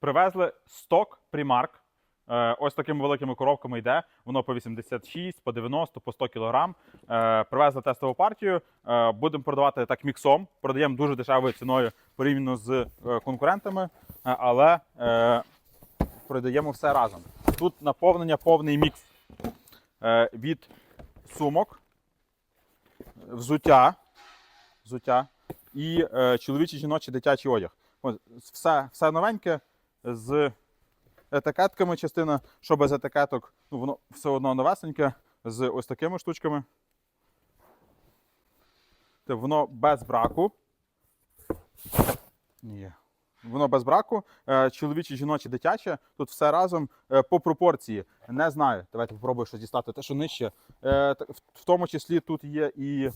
Привезли сток Primark. Е, Ось такими великими коробками йде. Воно по 86, по 90, по 100 кг. Привезли тестову партію. Е, Будемо продавати так міксом. Продаємо дуже дешевою ціною порівняно з е, конкурентами, е, але е, продаємо все разом. Тут наповнення повний мікс е, від сумок, взуття, взуття і е, чоловічий, жіночий, дитячий одяг. Все, все новеньке з етикетками частина, що без етикеток, ну воно все одно новесеньке, з ось такими штучками. Те, Воно без браку. Ні. Воно без браку. Е, Чоловіче, жіноче, дитяче. Тут все разом е, по пропорції. Не знаю. Давайте попробую щось дістати. Те, що нижче. Е, В тому числі тут є і.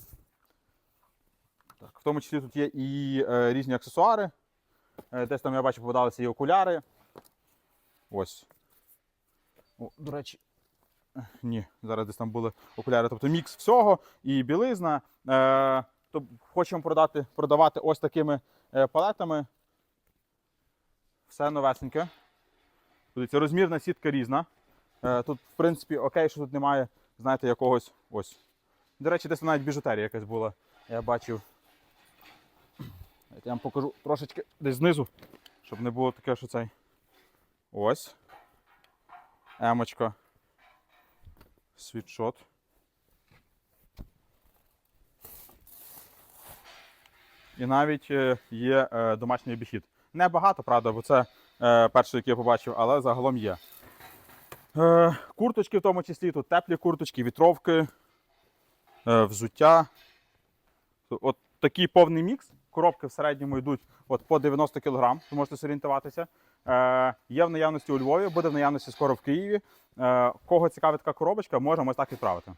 Так, в тому числі тут є і різні аксесуари. Десь там я бачу, попадалися і окуляри. Ось. О, до речі. Ні, зараз десь там були окуляри. Тобто мікс всього і білизна. Е, то хочемо продати, продавати ось такими е, палетами. Все новесеньке. Дивіться, розмірна сітка різна. Е, тут, в принципі, окей, що тут немає, знаєте, якогось ось. До речі, десь навіть біжутерія якась була. Я бачив. Я вам покажу трошечки десь знизу, щоб не було таке, що цей. Ось. Емочка. Світшот. І навіть е, є е, домашній обіхід. Небагато, правда, бо це е, перший, який я побачив, але загалом є. Курточки в тому числі, тут теплі курточки, вітровки, взуття. От такий повний мікс. Коробки в середньому йдуть от по 90 кг, ви можете зорієнтуватися. Е, є в наявності у Львові, буде в наявності скоро в Києві. Е, кого цікавить така коробочка, можемо ось так відправити.